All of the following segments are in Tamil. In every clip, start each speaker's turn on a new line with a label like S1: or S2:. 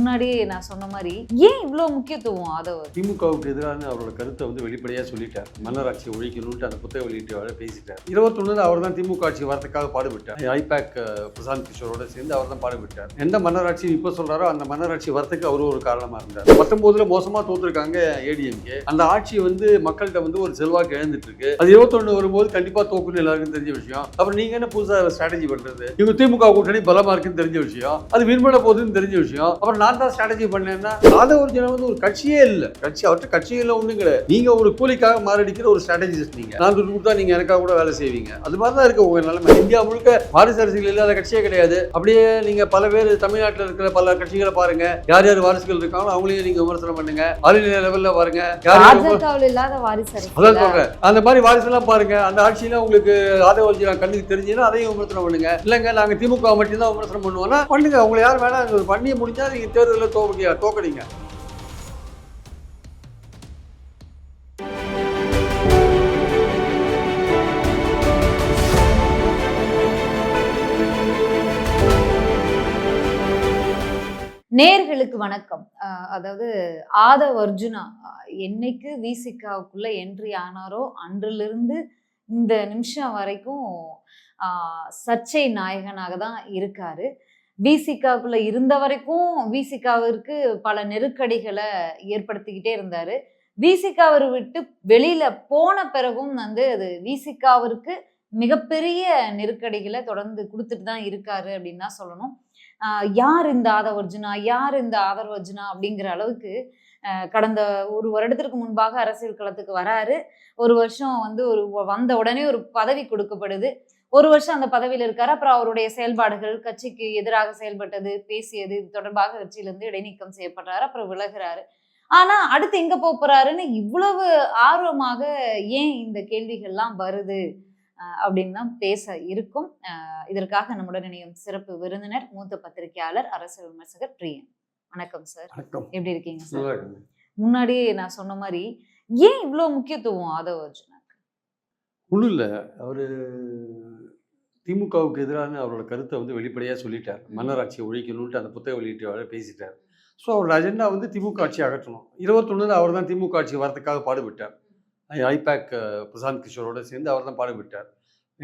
S1: முன்னாடியே நான் சொன்ன மாதிரி ஏன் இவ்வளோ முக்கியத்துவம் அதை
S2: திமுகவுக்கு எதிரான அவரோட கருத்தை வந்து வெளிப்படையாக சொல்லிட்டார். மன்னராட்சி ஒழிக்கணும்ட்டு அந்த புத்தக வெளியீட்டு பேசிட்டார். இருபத்தொன்னு அவர் தான் திமுக ஆட்சி வரதுக்காக பாடுபட்டார். ஐபேக் பிரசாந்த் கிஷோரோட சேர்ந்து அவர் தான் பாடுபட்டார். எந்த மன்னராட்சி இப்போ சொல்றாரோ அந்த மன்னராட்சி வரத்துக்கு அவரு ஒரு காரணமாக இருந்தார். பத்தொன்பதுல மோசமாக தோத்துருக்காங்க ஏடிஎம்கே அந்த ஆட்சி வந்து மக்கள்கிட்ட வந்து ஒரு செல்வாக்கு இழந்துட்டு இருக்கு அது இருபத்தொன்னு வரும்போது கண்டிப்பாக தோக்குன்னு எல்லாருக்கும் தெரிஞ்ச விஷயம். அப்புறம் நீங்க என்ன புதுசாக ஸ்ட்ராட்டஜி பண்றது? இவங்க திமுக கூட்டணி பலமா இருக்குன்னு தெரிஞ்ச விஷயம். அது வின் பண்ண போகுதுன்னு தெரிஞ்ச விஷயம். அப்புறம் நான் தான் ஸ்ட்ராட்டஜி பண்ணேன்னா ஆதவர்ஜன வந்து ஒரு கட்சியே இல்ல. கட்சி அவர்கிட்ட கட்சியே இல்லை ஒண்ணும் கிடையாது. நீங்க ஒரு கூலிக்காக மாரடிக்கிற ஒரு ஸ்ட்ராட்டஜிஸ்ட் நீங்க. நான் துட்டு கொடுத்தா நீங்க எனக்காக கூட வேலை செய்வீங்க. அது மாதிரி தான் இருக்கு உங்க நிலைமை. இந்தியா முழுக்க வாரிசு அரசியல் இல்லாத கட்சியே கிடையாது. அப்படியே நீங்க பல பேர் தமிழ்நாட்டில் இருக்கிற பல கட்சிகளை பாருங்க. யார் யார் வாரிசுகள் இருக்காங்களோ அவங்களையும் நீங்க விமர்சனம் பண்ணுங்க. ஆளுநர் லெவல்ல பாருங்க. அதான்? சொல்றேன். அந்த மாதிரி வாரிசுலாம் பாருங்க. அந்த ஆட்சியில உங்களுக்கு ஆதவர்ஜி கண்ணுக்கு தெரிஞ்சுன்னா அதையும் விமர்சனம் பண்ணுங்க. இல்லைங்க நாங்க திமுக மட்டும்தான் விமர்சனம் பண்ணுவோம்னா பண்ணுங்க. உங்களை யார் வேணா பண்ணி முடிஞ்சா நீங்க தேர்தலில் தோக்க தோக்கடிங்க.
S1: நேர்களுக்கு வணக்கம். அஹ் அதாவது ஆதவ் அர்ஜுனா என்னைக்கு விசிகாவுக்குள்ள என்ட்ரி ஆனாரோ அன்றிலிருந்து இந்த நிமிஷம் வரைக்கும் சர்ச்சை நாயகனாக தான் இருக்காரு. விசிகாவுக்குள்ள இருந்த வரைக்கும் விசிகாவிற்கு பல நெருக்கடிகளை ஏற்படுத்திக்கிட்டே இருந்தார். விசிகாவை விட்டு வெளியில போன பிறகும் வந்து அது விசிகாவிற்கு மிகப்பெரிய நெருக்கடிகளை தொடர்ந்து கொடுத்துட்டு தான் இருக்காரு அப்படின்னு தான் சொல்லணும். யார் இந்த ஆதவர்ஜுனா யார் இந்த ஆதர்வர்ஜுனா அப்படிங்கிற அளவுக்கு கடந்த ஒரு வருடத்திற்கு முன்பாக அரசியல் களத்துக்கு வராரு. ஒரு வருஷம் வந்து ஒரு வந்த உடனே ஒரு பதவி கொடுக்கப்படுது. ஒரு வருஷம் அந்த பதவியில் இருக்காரு. அப்புறம் அவருடைய செயல்பாடுகள் கட்சிக்கு எதிராக செயல்பட்டது பேசியது இது தொடர்பாக கட்சியிலிருந்து இடைநீக்கம் செய்யப்படுறாரு அப்புறம் விலகுறாரு. ஆனா அடுத்து எங்க போறாருன்னு இவ்வளவு ஆர்வமாக ஏன் இந்த கேள்விகள்லாம் வருது? அப்படின்னு தான் பேச இருக்கும். இதற்காக நம்முடன் இணையும் சிறப்பு விருந்தினர் மூத்த பத்திரிகையாளர் அரசியல் விமர்சகர் பிரியன். வணக்கம் சார். எப்படி இருக்கீங்க சார்? முன்னாடியே நான் சொன்ன மாதிரி ஏன் இவ்வளோ முக்கியத்துவம் ஆதவ அர்ஜுனா
S2: ஒன்றும் இல்லை. அவர் திமுகவுக்கு எதிரான அவரோட கருத்தை வந்து வெளிப்படையாக சொல்லிட்டார். மன்னராட்சியை ஒழிக்கணும்ட்டு அந்த புத்தக வெளியீட்டு பேசிட்டார். ஸோ அவரோட அஜெண்டா வந்து திமுக ஆட்சி அகற்றணும். இருபத்தொன்னில் அவர் தான் திமுக ஆட்சி வரதுக்காக பாடுபட்டார். ஐபேக் பிரசாந்த் கிஷோரோட சேர்ந்து அவர் தான் பாடுபட்டார்.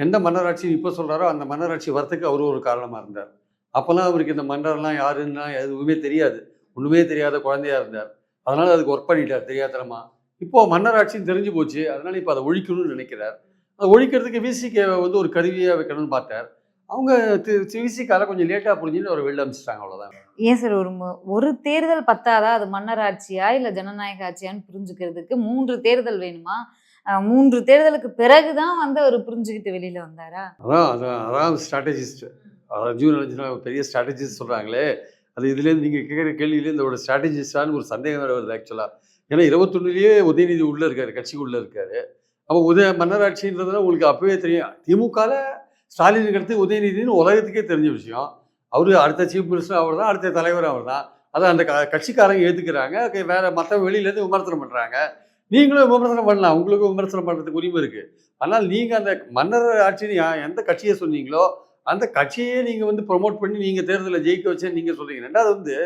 S2: எந்த மன்னராட்சி இப்போ சொல்கிறாரோ அந்த மன்னராட்சி வரத்துக்கு அவர் ஒரு காரணமாக இருந்தார். அப்போல்லாம் அவருக்கு இந்த மன்னர்லாம் யாருன்னா எதுவுமே தெரியாது. ஒன்றுமே தெரியாத குழந்தையா இருந்தார். அதனால் அதுக்கு ஒர்க் பண்ணிட்டார் தெரியாதனமா. இப்போ மன்னராட்சின்னு தெரிஞ்சு போச்சு. அதனால் இப்போ அதை ஒழிக்கணும்னு நினைக்கிறார். ஒழிக்கிறதுக்கு விசிகே வந்து ஒரு கருவியாக வைக்கணும்னு பார்த்தார். அவங்க விசிகால கொஞ்சம் லேட்டாக புரிஞ்சுன்னு அவர் வெளில அமிச்சிட்டாங்க அவ்வளோதான்
S1: ஏன் சார் ஒரு ஒரு தேர்தல் பத்தாதா? அது மன்னர் ஆட்சியா இல்ல ஜனநாயக ஆட்சியான்னு புரிஞ்சுக்கிறதுக்கு மூன்று தேர்தல் வேணுமா? மூன்று தேர்தலுக்கு பிறகுதான் வந்து அவர் புரிஞ்சுக்கிட்டு வெளியில வந்தாரா?
S2: அதான் அதான் அதான் ஸ்ட்ராட்டஜிஸ்ட் அர்ஜுன் ரஞ்சனா பெரிய ஸ்ட்ராட்டஜிஸ்ட் சொல்கிறாங்களே அது இதுலேருந்து நீங்கள் கேட்குற கேள்வியிலேருந்து இதோட ஸ்ட்ராட்டஜிஸ்டான்னு ஒரு சந்தேகம் வருது ஆக்சுவலாக ஏன்னா இருபத்தொன்னுலேயே உதயநிதி உள்ளே இருக்காரு கட்சிக்குள்ளே இருக்காரு. அப்போ உதய மன்னராட்சின்றதுனா உங்களுக்கு அப்பவே தெரியும். திமுகவில் ஸ்டாலினுக்கு அடுத்து உதயநிதினு உலகத்துக்கே தெரிஞ்ச விஷயம். அவர் அடுத்த சீஃப் மினிஸ்டர் அவர் தான் அடுத்த தலைவர் அவர் தான் அதை அந்த க கட்சிக்காரங்க ஏற்றுக்கிறாங்க வேற மற்ற வெளியிலேருந்து விமர்சனம் பண்ணுறாங்க நீங்களும் விமர்சனம் பண்ணலாம். உங்களுக்கும் விமர்சனம் பண்ணுறதுக்கு உரிமை இருக்குது ஆனால் நீங்கள் அந்த மன்னர் ஆட்சின்னு எந்த கட்சியை சொன்னீங்களோ அந்த கட்சியே நீங்கள் வந்து ப்ரொமோட் பண்ணி நீங்கள் தேர்தலில் ஜெயிக்க வச்சேன்னு நீங்கள் சொல்கிறீங்க ரெண்டாவது வந்து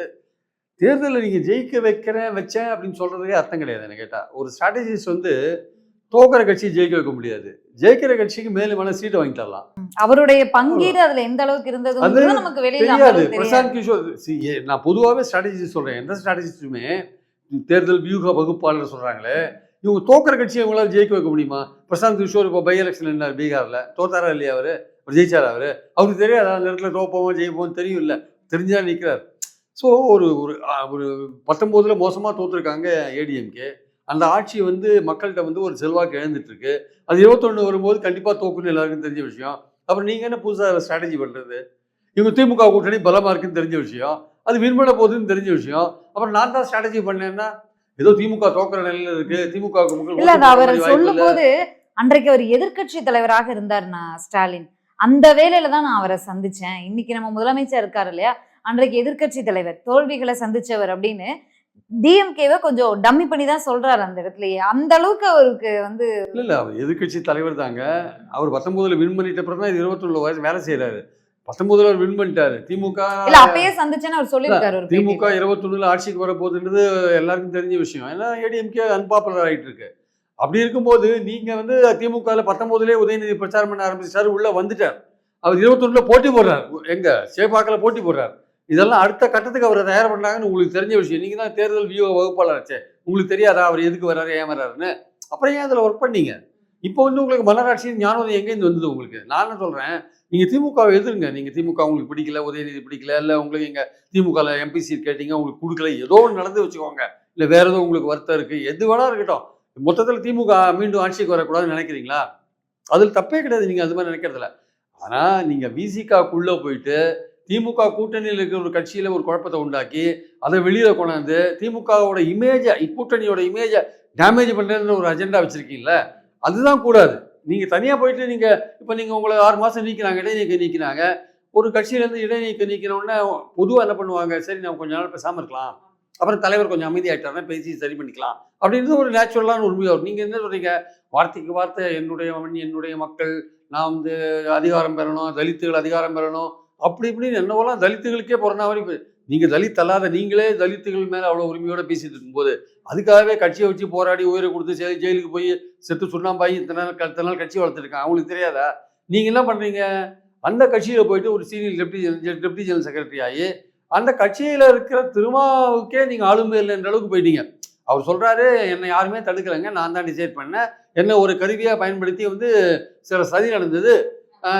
S2: தேர்தலில் நீங்கள் ஜெயிக்க வைக்கிறேன் வச்சேன் அப்படின்னு சொல்கிறதுக்கே அர்த்தம் கிடையாது என்ன கேட்டால் ஒரு ஸ்ட்ராட்டஜிஸ்ட் வந்து தோக்கிற கட்சியை ஜெயிக்க வைக்க முடியாது. ஜெயிக்கிற கட்சிக்கு மேலும் வேணா சீட்டை வாங்கி தரலாம்.
S1: அவருடைய பங்கீடு அதுல எந்த அளவுக்கு இருந்தது நமக்கு
S2: தெரியாது. பிரசாந்த் கிஷோர் நான் பொதுவாகவே ஸ்ட்ராட்டஜி சொல்கிறேன் எந்த ஸ்ட்ராட்டஜிஸ்ட்டுமே தேர்தல் வியூக வகுப்பாளர் சொல்கிறாங்களே இவங்க தோக்கிற கட்சியை இவங்களால ஜெயிக்க வைக்க முடியுமா? பிரசாந்த் கிஷோர் இப்போ பை எலெக்ஷன் என்ன பீகாரில். தோத்தாரா இல்லையா அவர்? அவர் ஜெயிச்சாரா அவர்? அவருக்கு தெரியாது. அந்த இடத்துல தோப்போமோ ஜெயிப்போம் தெரியும் இல்லை. தெரிஞ்சா நிற்கிறார் ஸோ ஒரு ஒரு ஒரு பத்தொம்போதில் மோசமாக தோத்துருக்காங்க ஏடிஎம்கே அந்த ஆட்சி வந்து மக்கள்கிட்ட வந்து ஒரு செல்வாக்கு இழந்துட்டு இருக்கு அது இருபத்தொன்று வரும்போது கண்டிப்பாக தோக்குன்னு எல்லாருக்கும் தெரிஞ்ச விஷயம். அப்புறம் நீங்கள் என்ன புதுசாக ஸ்ட்ராட்டஜி பண்ணுறது இவங்க திமுக கூட்டணி பலமாக இருக்குன்னு தெரிஞ்ச விஷயம். அது வின் பண்ண போகுதுன்னு தெரிஞ்ச விஷயம். அப்புறம் நான் தான் ஸ்ட்ராட்டஜி பண்ணேன்னா ஏதோ திமுக தோக்குற நிலையில இருக்கு. திமுக
S1: இல்ல அவர் சொல்லும். போது அன்றைக்கு அவர் எதிர்க்கட்சி தலைவராக இருந்தார் நான் ஸ்டாலின். அந்த வேலையில தான் நான் அவரை சந்திச்சேன். இன்னைக்கு நம்ம முதலமைச்சர் இருக்காரு இல்லையா? அன்றைக்கு எதிர்க்கட்சி தலைவர் தோல்விகளை சந்திச்சவர் அப்படின்னு டிஎம்கேவை கொஞ்சம் டம்மி பண்ணி தான் சொல்றாரு அந்த இடத்துலயே அந்த அளவுக்கு அவருக்கு வந்து
S2: இல்ல இல்ல அவர் எதிர்க்கட்சி தலைவர் தாங்க. அவர் பத்தொன்பதுல வின் பண்ணிட்ட அப்புறம் தான் இருபத்தொன்னு வயசு வேலை செய்யறாரு பத்தொன்பதுல அவர் வின் பண்ணிட்டாரு. திமுக
S1: இல்ல அப்பயே சந்திச்சேன்னு அவர் சொல்லியிருக்காரு
S2: திமுக. இருபத்தொன்னுல ஆட்சிக்கு வர போகுதுன்றது எல்லாருக்கும் தெரிஞ்ச விஷயம். ஏன்னா ஏடிஎம்கே அன்பாப்புலர் ஆயிட்டு இருக்கு. அப்படி இருக்கும்போது நீங்க வந்து திமுகவில் பத்தொன்பதுலேயே உதயநிதி பிரச்சாரம் பண்ண ஆரம்பிச்சாரு உள்ள வந்துட்டார். அவர் இருபத்தொன்னுல போட்டி போடுறார். எங்க? சேப்பாக்கில் போட்டி போடுறார். இதெல்லாம் அடுத்த கட்டத்துக்கு அவரை தயார் பண்ணாங்கன்னு உங்களுக்கு தெரிஞ்ச விஷயம். நீங்க தான் தேர்தல் வியூ வகுப்பாளராச்சே. உங்களுக்கு தெரியாதா? அவர் எதுக்கு வர்றாரு ஏன் வர்றாருன்னு அப்புறம் ஏன் அதில் ஒர்க் பண்ணீங்க? இப்போ வந்து உங்களுக்கு மன்னராட்சி ஞானம் எங்கேருந்து வந்தது உங்களுக்கு? நான் என்ன சொல்றேன்? நீங்க திமுகவை எதிருங்க. நீங்க திமுக உங்களுக்கு பிடிக்கல உதயநிதி பிடிக்கல இல்லை உங்களுக்கு எங்க திமுகவில் எம்பி சீட் கேட்டீங்க உங்களுக்கு கொடுக்கல ஏதோ ஒன்று நடந்து வச்சுக்கோங்க. இல்லை வேற ஏதோ உங்களுக்கு வருத்தம் இருக்கு. எது வேணா இருக்கட்டும். மொத்தத்தில் திமுக மீண்டும் ஆட்சிக்கு வரக்கூடாதுன்னு நினைக்கிறீங்களா? அதில் தப்பே கிடையாது. நீங்கள் அது மாதிரி நினைக்கிறதில்ல. ஆனால் நீங்கள் விசிகாக்குள்ளே போயிட்டு திமுக கூட்டணியில் இருக்கிற ஒரு கட்சியில் ஒரு குழப்பத்தை உண்டாக்கி அதை வெளியில் கொண்டாந்து திமுகவோட இமேஜை கூட்டணியோட இமேஜை டேமேஜ் பண்ணுறதுன்ற ஒரு அஜெண்டா வச்சுருக்கீங்கள அதுதான் கூடாது. நீங்கள் தனியாக போயிட்டு நீங்கள் இப்போ நீங்கள் உங்களை ஆறு மாதம் நீக்கினாங்க இடைநீக்கம் நீக்கினாங்க ஒரு கட்சியிலேருந்து இடைநீக்கம் நீக்கினோடனே பொதுவாக என்ன பண்ணுவாங்க சரி நம்ம கொஞ்ச நாள் பேசாமல் இருக்கலாம் அப்புறம் தலைவர் கொஞ்சம் அமைதியாகிட்டாருன்னா பேசி சரி பண்ணிக்கலாம் அப்படின்றது ஒரு நேச்சுரலான உண்மையாக வரும். நீங்கள் என்ன சொல்கிறீங்க வார்த்தைக்கு வார்த்தை என்னுடைய மண் என்னுடைய மக்கள் நான் வந்து அதிகாரம் பெறணும் தலித்துகள் அதிகாரம் பெறணும் அப்படி இப்படின்னு என்னவெல்லாம் தலித்துகளுக்கே பிறந்த மாதிரி நீங்கள் தலித் அல்லாத நீங்களே தலித்துகள் மேலே அவ்வளோ உரிமையோட பேசிட்டு இருக்கும்போது அதுக்காகவே கட்சியை வச்சு போராடி உயிரை கொடுத்து ஜெயில் ஜெயிலுக்கு போய் செத்து சுண்ணாம்பாய் இத்தனை நாள் இத்தனை நாள் கட்சி வளர்த்துருக்கான். அவங்களுக்கு தெரியாதா? நீங்கள் என்ன பண்ணுறீங்க அந்த கட்சியில் போயிட்டு ஒரு senior deputy deputy general secretary ஆகி அந்த கட்சியில் இருக்கிற திருமாவுக்கே நீங்கள் ஆளுமை இல்லைன்ற அளவுக்கு போயிட்டீங்க. அவர் சொல்கிறாரு என்னை யாருமே தடுக்கலைங்க. நான் தான் டிசைட் பண்ணேன். என்ன ஒரு கருவியாக பயன்படுத்தி வந்து சில சதி நடந்தது.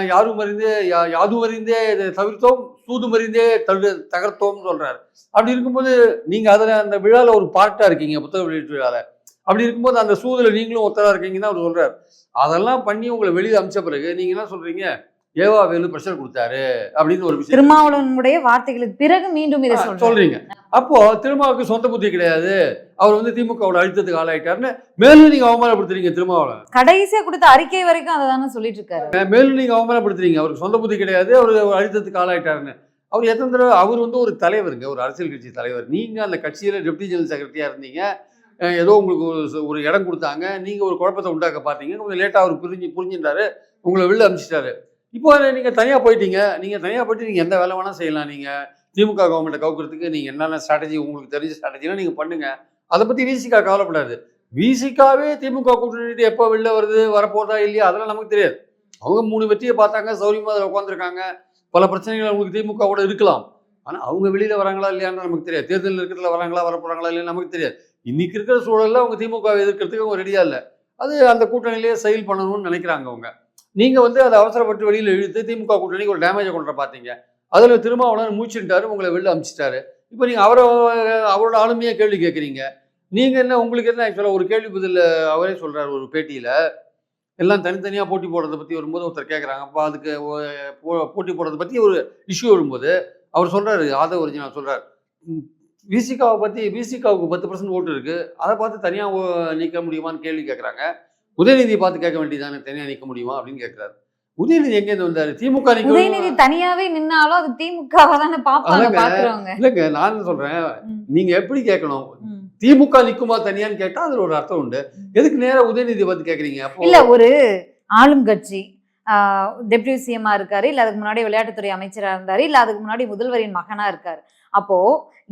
S2: யாரும் அறிந்தே யா யாதும் அறிந்தே இதை தவிர்த்தோம் சூதும் அறிந்தே தடு தகர்த்தோம்னு சொல்கிறாரு அப்படி இருக்கும்போது நீங்கள் அதில் அந்த விழாவில் ஒரு பார்ட்டாக இருக்கீங்க புத்தக வெளியீட்டு விழாவில் அப்படி இருக்கும்போது அந்த சூதில் நீங்களும் ஒத்தராக இருக்கீங்கன்னு அவர் சொல்கிறார் அதெல்லாம் பண்ணி உங்களை வெளியில் அமிச்ச பிறகு நீங்கள் என்ன சொல்கிறீங்க ஏவா வேலு ப்ரெஷர் கொடுத்தாரு அப்படின்னு ஒரு விஷயம்.
S1: திருமாவளவனுடைய வார்த்தைகளுக்கு பிறகு மீண்டும் இதை
S2: சொல்றீங்க. அப்போ திருமாவுக்கு சொந்த புத்தி கிடையாது. அவர் வந்து திமுகவோட அழுத்தத்துக்கு ஆளாயிட்டாருன்னு மேலும் நீங்க அவமானப்படுத்துறீங்க திருமாவளவன்.
S1: கடைசியா கொடுத்த அறிக்கை வரைக்கும் அதை தானே சொல்லிட்டு இருக்காரு.
S2: மேலும் நீங்க அவமானப்படுத்துறீங்க. அவருக்கு சொந்த புத்தி கிடையாது. அவர் அழுத்தத்துக்கு ஆளாயிட்டாருன்னு. அவர் எத்தனை தடவை அவர் வந்து ஒரு தலைவருங்க. ஒரு அரசியல் கட்சி தலைவர். நீங்க அந்த கட்சியில டெப்டி ஜெனரல் செக்ரட்டரியா இருந்தீங்க. ஏதோ உங்களுக்கு ஒரு ஒரு இடம் கொடுத்தாங்க. நீங்க ஒரு குழப்பத்தை உண்டாக்க பார்த்தீங்க. கொஞ்சம் லேட்டா அவர் புரிஞ்சு புரிஞ்சுட்டாரு. உங்களை வெளில அனுப்பிச்சிட்டாரு. இப்போ நீங்கள் தனியாக போயிட்டீங்க. நீங்கள் தனியாக போயிட்டு நீங்கள் எந்த வேலை வேணால் செய்யலாம். நீங்கள் திமுக கவர்மெண்ட்டை கவுக்கிறதுக்கு நீங்கள் என்னென்ன ஸ்ட்ராட்டஜி உங்களுக்கு தெரிஞ்ச ஸ்ட்ராட்டஜிலாம் நீங்கள் பண்ணுங்கள் அதை பற்றி விசிகா கவலைப்படாது. விசிகாவே திமுக கூட்டணி எப்போ வெளில வருது வரப்போதா இல்லையா அதெல்லாம் நமக்கு தெரியாது. அவங்க மூணு வெற்றியை பார்த்தாங்க சௌரியமாக அதில் உட்காந்துருக்காங்க பல பிரச்சனைகள் அவங்களுக்கு திமுகவோட இருக்கலாம். ஆனால் அவங்க வெளியில் வராங்களா இல்லையான்னு நமக்கு தெரியாது. தேர்தல் இருக்கிறதுல வராங்களா வரப்போகிறாங்களா போறாங்களா இல்லையா நமக்கு தெரியாது. இன்னைக்கு இருக்கிற சூழலில் அவங்க திமுக எதிர்க்கிறதுக்கு அவங்க ரெடியாக இல்லை. அது அந்த கூட்டணியிலேயே செயல் பண்ணணும்னு நினைக்கிறாங்க அவங்க. நீங்கள் வந்து அதை அவசரப்பட்டு வெளியில் இழுத்து திமுக கூட்டணிக்கு ஒரு டேமேஜை கொண்டு பார்த்தீங்க அதில் திருமாவளவன் மூச்சுட்டாரு உங்களை வெளில அமிச்சிட்டாரு. இப்போ நீங்கள் அவரை அவரோட ஆளுமையாக கேள்வி கேட்குறீங்க நீங்கள் என்ன உங்களுக்கு என்ன ஆக்சுவலாக ஒரு கேள்வி பதில் அவரே சொல்கிறார் ஒரு பேட்டியில். எல்லாம் தனித்தனியாக போட்டி போடுறதை பற்றி வரும்போது ஒருத்தர் கேட்குறாங்க அப்போ அதுக்கு போ- போட்டி போடுறத பற்றி ஒரு இஷ்யூ வரும்போது அவர் சொல்கிறாரு ஆதவ ஒரிஜினல் சொல்கிறார் விசிகாவை பற்றி விசிகாவுக்கு பத்து பர்சன்ட் ஓட்டு இருக்குது அதை பார்த்து தனியாக நீக்க முடியுமான்னு கேள்வி கேட்குறாங்க உதயநிதியை பார்த்து கேட்க வேண்டியதானே தனியா நீக்க முடியுமா அப்படின்னு கேட்குறாரு. உதயநிதி எங்கேருந்து வந்தாரு? திமுக
S1: உதயநிதி தனியாவே நின்னாலும் அது திமுகவை தானே பாப்பாங்க
S2: இல்லைங்க நான் சொல்றேன் நீங்க எப்படி கேட்கணும். திமுக நிக்குமா தனியான்னு கேட்டா அதுல ஒரு அர்த்தம் உண்டு. எதுக்கு நேரா உதயநிதி பத்தி கேக்குறீங்க அப்போ
S1: இல்ல ஒரு ஆளும் கட்சி டெப்யூட்டி சிஎம்மா இருக்காரு இல்ல அதுக்கு முன்னாடி விளையாட்டுத்துறை அமைச்சரா இருந்தாரு இல்ல அதுக்கு முன்னாடி முதல்வரின் மகனா இருக்காரு. அப்போ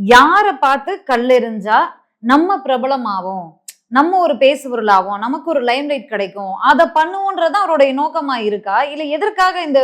S1: யார பார்த்து கல்லெறிஞ்சா நம்ம பிரபலமாவோம்? நம்ம ஒரு பேசுபொருளாவோம் நமக்கு ஒரு லைம் லைட் கிடைக்கும் அதை பண்ணுவோன்றது அவருடைய நோக்கமா இருக்கா? இல்ல எதற்காக இந்த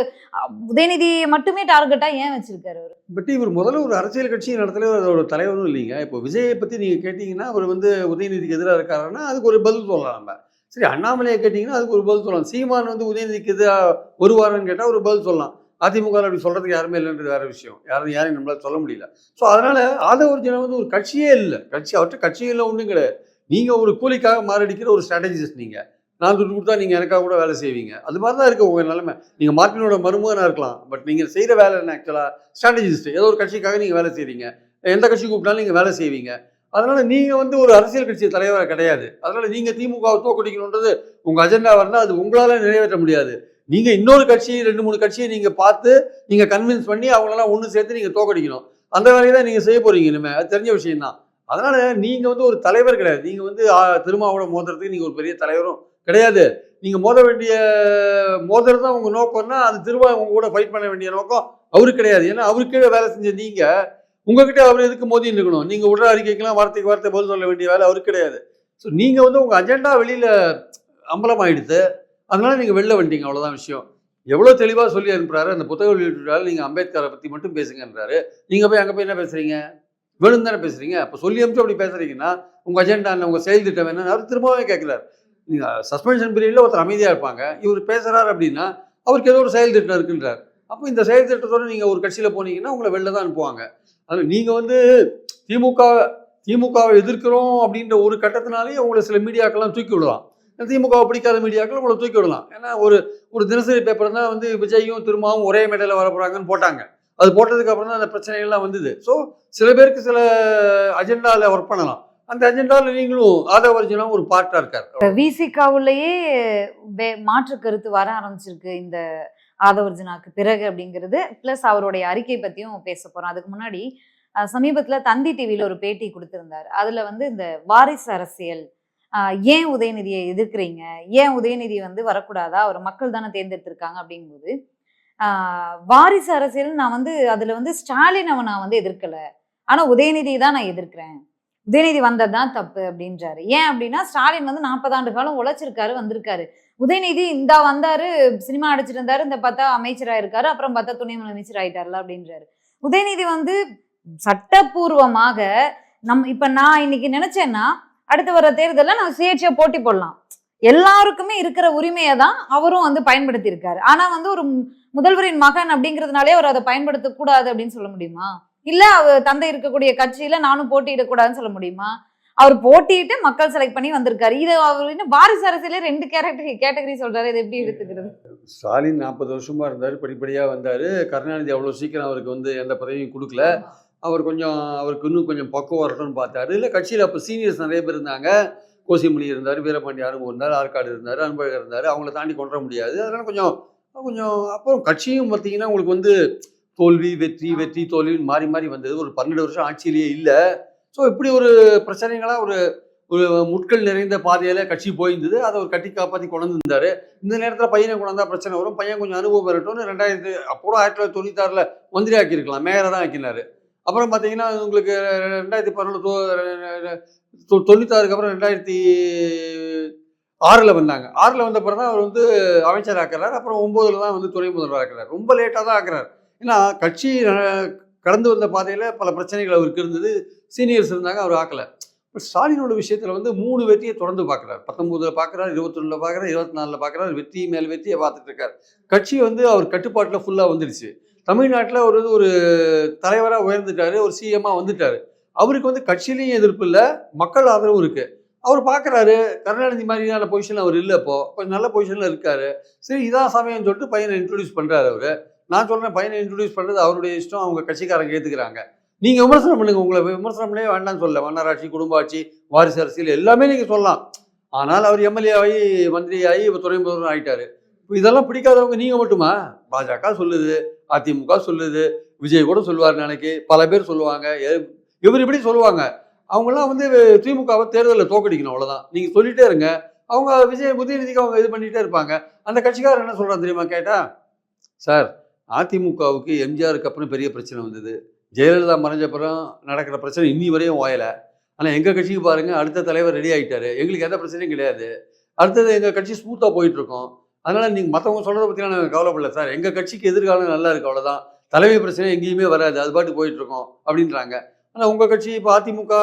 S1: உதயநிதியை மட்டுமே டார்கெட்டா ஏன் வச்சிருக்காரு அவர்?
S2: பட் இவர் முதல்ல ஒரு அரசியல் கட்சி நடத்தல அதோட தலைவரும் இல்லைங்க. இப்போ விஜயை பத்தி நீங்க கேட்டீங்கன்னா அவர் வந்து உதயநிதிக்கு எதிராக இருக்காருன்னா அதுக்கு ஒரு பதில் சொல்லலாம் நம்ம. சரி அண்ணாமலையை கேட்டிங்கன்னா அதுக்கு ஒரு பதில் சொல்லலாம். சீமான் வந்து உதயநிதிக்கு எதிராக வருவாருன்னு கேட்டால் ஒரு பதில் சொல்லலாம். அதிமுக அப்படி சொல்கிறதுக்கு யாருமே இல்லைன்றது வேற விஷயம். யாரும் யாரையும் நம்மளால சொல்ல முடியல. ஸோ அதனால் அதனால ஆதவர்ஜன வந்து ஒரு கட்சியே இல்லை. கட்சி அவர்கிட்ட கட்சியெல்லாம் ஒன்றும் கிடையாது. நீங்கள் ஒரு கூலிக்காக மாரடிக்கிற ஒரு ஸ்ட்ராட்டஜிஸ்ட் நீங்கள் நான் துட்டு கொடுத்தா நீங்கள் எனக்காக கூட வேலை செய்வீங்க. அது மாதிரி தான் இருக்குது உங்கள் நிலைமை. நீங்கள் மார்ட்டினோட மருமகனாக இருக்கலாம் பட் நீங்கள் செய்கிற வேலை என்ன ஆக்சுவலாக ஸ்ட்ராட்டஜிஸ்ட் ஏதோ ஒரு கட்சிக்காக நீங்கள் வேலை செய்கிறீங்க எந்த கட்சி கூப்பிட்டாலும் நீங்கள் வேலை செய்வீங்க. அதனால் நீங்கள் வந்து ஒரு அரசியல் கட்சி தலைவராக கிடையாது. அதனால் நீங்கள் திமுகவை தோக்கடிக்கணுன்றது உங்கள் அஜெண்டா இருந்தால் அது உங்களால் நிறைவேற்ற முடியாது. நீங்கள் இன்னொரு கட்சி ரெண்டு மூணு கட்சியை நீங்கள் பார்த்து நீங்கள் கன்வின்ஸ் பண்ணி அவங்களெல்லாம் ஒன்று சேர்த்து நீங்கள் தோக்கடிக்கணும். அந்த வேலையை தான் நீங்கள் செய்ய போகிறீங்க இனிமே. அது தெரிஞ்ச விஷயம் தான் அதனால நீங்க வந்து ஒரு தலைவர் கிடையாது. நீங்க வந்து திருமாவோட மோதுறதுக்கு நீங்க ஒரு பெரிய தலைவரும் கிடையாது. நீங்க மோத வேண்டிய மோதுறது தான் உங்க நோக்கம்னா அது திரும்ப உங்க கூட ஃபைட் பண்ண வேண்டிய நோக்கம் அவரு கிடையாது. ஏன்னா அவருக்கே வேலை செஞ்ச நீங்க உங்ககிட்ட அவர் எதுக்கு மோதி இருக்கணும்? நீங்க உடல் அறிக்கைக்கெல்லாம் வார்த்தைக்கு வார்த்தை பதில் சொல்ல வேண்டிய வேலை அவருக்கு கிடையாது. ஸோ நீங்க வந்து உங்க அஜெண்டா வெளியில அம்பலம் ஆயிடுது அதனால நீங்க வெளில வந்துட்டீங்க. அவ்வளவுதான் விஷயம். எவ்வளவு தெளிவா சொல்லி அனுப்புறாரு அந்த புத்தக வெளியிட்டாலும் நீங்க அம்பேத்கரை பத்தி மட்டும் பேசுங்கன்றாரு. நீங்க போய் அங்க போய் என்ன பேசுறீங்க? வேணும் தானே பேசுறீங்க? அப்போ சொல்லி அமிச்சு அப்படி பேசுறீங்கன்னா உங்க அஜெண்டா என்ன? உங்க செயல் திட்டம் என்ன அவர் திரும்பவே கேட்கலார் நீங்க சஸ்பென்ஷன் பீரியட்ல ஒருத்தர் அமைதியா இருப்பாங்க. இவர் பேசுறாரு அப்படின்னா அவருக்கு ஏதோ ஒரு செயல் திட்டம் இருக்குன்றார். அப்போ இந்த செயல் திட்டத்தோட நீங்க ஒரு கட்சியில போனீங்கன்னா உங்களை வெளில தான் அனுப்புவாங்க. அதனால நீங்க வந்து திமுக திமுகவை எதிர்க்கிறோம் அப்படின்ற ஒரு கட்டத்தினாலேயே உங்களை சில மீடியாக்கெல்லாம் தூக்கி விடலாம். திமுகவை பிடிக்காத மீடியாக்கள் உங்களை தூக்கி விடலாம். ஏன்னா ஒரு ஒரு தினசரி பேப்பர் தான் வந்து விஜயும் திருமாவும் ஒரே மேடையில் வர போறாங்கன்னு போட்டாங்க. அது போட்டதுக்கு அப்புறம் தான் அந்த பிரச்சனைகள்லாம் வந்தது. ஸோ சில பேருக்கு சில அஜெண்டாவில் ஒர்க் பண்ணலாம். அந்த அஜெண்டாவில் நீங்களும் ஆதவர்ஜனம் ஒரு பார்ட்டாக இருக்கார்.
S1: விசிகாவுலயே மாற்று கருத்து வர ஆரம்பிச்சிருக்கு இந்த ஆதவர்ஜனாக்கு பிறகு அப்படிங்கிறது. பிளஸ் அவருடைய அறிக்கை பத்தியும் பேச போகிறோம் அதுக்கு முன்னாடி சமீபத்தில் சமீபத்துல தந்தி டிவியில ஒரு பேட்டி கொடுத்திருந்தாரு. அதுல வந்து இந்த வாரிசு அரசியல் ஏன் உதயநிதியை எதிர்க்கிறீங்க? ஏன் உதயநிதி வந்து வரக்கூடாதா? அவர் மக்கள் தானே தேர்ந்தெடுத்திருக்காங்க அப்படிங்கும்போது வாரிசு அரசியல் நான் வந்து அதில் வந்து ஸ்டாலின் அவன் நான் வந்து எதிர்க்கலை. ஆனால் உதயநிதி தான் நான் எதிர்க்கிறேன். உதயநிதி வந்தது தான் தப்பு அப்படின்றாரு. ஏன் அப்படின்னா ஸ்டாலின் வந்து நாற்பது ஆண்டு காலம் உழைச்சிருக்காரு வந்திருக்காரு. உதயநிதி இந்த வந்தாரு சினிமா அடிச்சிட்டு இருந்தாரு இந்த பார்த்தா அமைச்சரா இருக்காரு அப்புறம் பார்த்தா துணை முதலமைச்சர் ஆயிட்டார்ல அப்படின்றாரு. உதயநிதி வந்து சட்டப்பூர்வமாக நம் இப்போ நான் இன்னைக்கு நினைச்சேன்னா அடுத்து வர தேர்தலில் நான் சுயேட்சையாக போட்டி போடலாம். எல்லாருக்குமே இருக்கிற உரிமையை தான் அவரும் வந்து பயன்படுத்தி இருக்காரு ஆனா வந்து ஒரு முதல்வரின் மகன் அப்படிங்கிறதுனாலே அவர் அதை பயன்படுத்த கூடாது அப்படின்னு சொல்ல முடியுமா? இல்ல அவர் தந்தை இருக்கக்கூடிய கட்சியில நானும் போட்டியிடக்கூடாதுன்னு சொல்ல முடியுமா? அவர் போட்டியிட்டு மக்கள் செலக்ட் பண்ணி வந்திருக்காரு. இது அவர் இன்னும் வாரிசு அரசியலே ரெண்டு கேரக்டர் கேட்டகரி சொல்றாரு. இது எப்படி எடுத்துக்கிறது?
S2: ஸ்டாலின் நாற்பது வருஷமா இருந்தார் படிப்படியாக வந்தார். கருணாநிதி அவ்வளோ சீக்கிரம் அவருக்கு வந்து எந்த பதவியும் கொடுக்கல. அவர் கொஞ்சம் அவருக்கு இன்னும் கொஞ்சம் பக்குவம் வரட்டும்னு பார்த்தாரு. இல்லை கட்சியில் அப்போ சீனியர்ஸ் நிறைய பேர் இருந்தாங்க. கோசிமணி இருந்தார் வீரபாண்டி இருந்தார் ஆற்காடு இருந்தார் அன்பழகர் இருந்தார். அவங்கள தாண்டி கொண்டு வர முடியாது. அதனால கொஞ்சம் கொஞ்சம் அப்புறம் கட்சியும் பார்த்தீங்கன்னா உங்களுக்கு வந்து தோல்வி வெற்றி வெற்றி தோல்வின்னு மாறி மாறி வந்தது. ஒரு பன்னெண்டு வருஷம் ஆட்சியிலேயே இல்லை. ஸோ இப்படி ஒரு பிரச்சனைகளாக ஒரு ஒரு முட்கள் நிறைந்த பாதையில் கட்சி போயிருந்தது. அதை ஒரு கட்டி காப்பாற்றி கொண்டு வந்தார் இந்த நேரத்தில் பையனை கொண்டாந்தா பிரச்சனை வரும். பையன் கொஞ்சம் அனுபவம் வரட்டும்னு ரெண்டாயிரத்து அப்போ ஆயிரத்தி தொள்ளாயிரத்தி தொண்ணூத்தாறில் மந்திரி ஆக்கியிருக்கலாம். மேயரை தான் ஆக்கினார். அப்புறம் பார்த்தீங்கன்னா உங்களுக்கு ரெண்டாயிரத்தி பதினொன்று தொண்ணூத்தாறுக்கு அப்புறம் ரெண்டாயிரத்தி ஆறில் வந்தாங்க. ஆறில் வந்த பிறகு தான் அவர் வந்து அமைச்சர் ஆக்குறாரு அப்புறம் ஒம்போதில் தான் வந்து துணை முதல்வர் ஆக்குறாரு ரொம்ப லேட்டாக தான் ஆக்குறாரு. ஏன்னா கட்சி கடந்து வந்த பாதையில் பல பிரச்சனைகள் அவருக்கு இருந்தது. சீனியர்ஸ் இருந்தாங்க அவர் ஆக்கலை. பட் ஸ்டாலினோட விஷயத்தில் வந்து மூணு வெற்றியை தொடர்ந்து பார்க்குறாரு பத்தொம்போதில் பார்க்குறாரு இருபத்தொன்னில் பார்க்குறாரு இருபத்தி நாலில் பார்க்குறாரு வெற்றி மேல் வெற்றியை பார்த்துட்டு இருக்காரு. கட்சி வந்து அவர் கட்டுப்பாட்டில் ஃபுல்லாக வந்துடுச்சு தமிழ்நாட்டில் அவர் ஒரு தலைவராக உயர்ந்துட்டார் ஒரு சிஎம்மாக வந்துட்டார். அவருக்கு வந்து கட்சியிலையும் எதிர்ப்பு இல்லை மக்கள் ஆதரவும் இருக்குது அவர் பார்க்குறாரு கருணாநிதி மாதிரியான பொசிஷன் அவர் இல்லை இப்போ. கொஞ்சம் நல்ல பொசிஷனில் இருக்காரு. சரி இதான் சமயம் சொல்லிட்டு பையனை இன்ட்ரடியூஸ் பண்ணுறாரு அவர். நான் சொல்கிறேன் பையனை இன்ட்ரடியூஸ் பண்ணுறது அவருடைய இஷ்டம் அவங்க கட்சிக்காரங்க ஏற்றுக்கிறாங்க நீங்கள் விமர்சனம் பண்ணுங்க உங்களை விமர்சனம் பண்ணவே வேண்டாம்னு சொல்ல மன்னராட்சி குடும்ப ஆட்சி வாரிசு அரசியல் எல்லாமே நீங்கள் சொல்லலாம். ஆனால் அவர் எம்எல்ஏ ஆகி மந்திரி ஆகி இப்போ துணை முதல்வர் ஆகிட்டார் இப்போ இதெல்லாம் பிடிக்காதவங்க நீங்கள் மட்டுமா? பாஜக சொல்லுது அதிமுக சொல்லுது விஜய் கூட சொல்லுவார் நாளைக்கு பல பேர் சொல்லுவாங்க இவர் இப்படி சொல்லுவாங்க. அவங்கெல்லாம் வந்து திமுகவை தேர்தலில் தோக்கடிக்கணும் அவ்வளோதான் நீங்கள் சொல்லிட்டே இருங்க. அவங்க விஜய் உதயநிதிக்கு அவங்க இது பண்ணிகிட்டே இருப்பாங்க. அந்த கட்சிக்காரர் என்ன சொல்கிறான் தெரியுமா கேட்டால் சார் அதிமுகவுக்கு எம்ஜிஆருக்கு அப்புறம் பெரிய பிரச்சனை வந்தது. ஜெயலலிதா மறைஞ்ச அப்புறம் நடக்கிற பிரச்சனை இன்னி வரையும் ஓயலை ஆனால் எங்கள் கட்சிக்கு பாருங்கள் அடுத்த தலைவர் ரெடி ஆகிட்டாரு எங்களுக்கு எந்த பிரச்சனையும் கிடையாது. அடுத்தது எங்கள் கட்சி ஸ்மூத்தாக போயிட்டுருக்கோம். அதனால் நீங்கள் மற்றவங்க சொல்கிறத பற்றிலாம் நாங்கள் கவலைப்படல சார். எங்கள் கட்சிக்கு எதிர்காலம் நல்லா இருக்கு அவ்வளோதான் தலைமை பிரச்சனை எங்கேயுமே வராது. அது பாட்டு போயிட்டுருக்கோம் அப்படின்றாங்க. ஆனால் உங்கள் கட்சி இப்போ அதிமுக